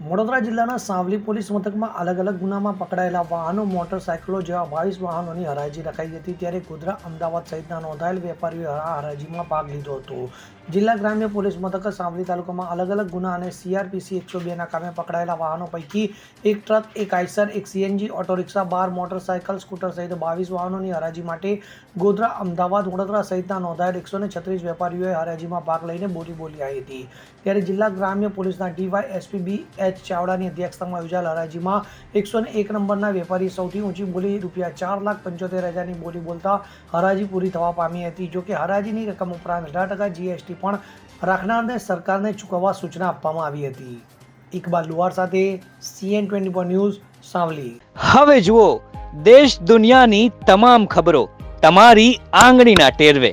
વડોદરા જિલ્લાના સાવલી પોલીસ મથકમાં અલગ અલગ ગુનામાં પકડાયેલા વાહનો, મોટરસાયકલો જેવા બાવીસ વાહનોની હરાજી રખાઈ હતી ત્યારે ગોધરા, અમદાવાદ સહિતના નોંધાયેલ વેપારીઓએ આ હરાજીમાં ભાગ લીધો હતો. જિલ્લા ગ્રામ્ય પોલીસ મથક સાવલી તાલુકામાં અલગ અલગ ગુના અને સીઆરપીસી એકસો બેના કામે પકડાયેલા વાહનો પૈકી એક ટ્રક, એક આઈસર, એક સીએનજી ઓટો રિક્ષા બાર મોટરસાયકલ, સ્કૂટર સહિત બાવીસ વાહનોની હરાજી માટે ગોધરા, અમદાવાદ, વડોદરા સહિતના નોંધાયેલ એકસો છત્રીસ વેપારીઓએ હરાજીમાં ભાગ લઈને બોલી બોલી આવી હતી. ત્યારે જિલ્લા ગ્રામ્ય પોલીસના D Y SP B H ચાવડાની અધ્યક્ષતામાં યોજાયેલ હરાજીમાં એકસો એક નંબરના વેપારી સૌથી ઊંચી બોલી રૂપિયા ચાર લાખ પંચોતેર હજારની બોલી બોલતા હરાજી પૂરી થવા પામી હતી. જોકે હરાજીની રકમ ઉપરાંત અઢાર ટકા જીએસટી પણ રાખનારને સરકારને ચૂકવવા સૂચના આપવામાં આવી હતી. ઇકબાલ લુવાર સાથે CN twenty four news, Savli. હવે જુઓ, દેશ દુનિયાની તમામ ખબરો તમારી આંગળીના ટેરવે.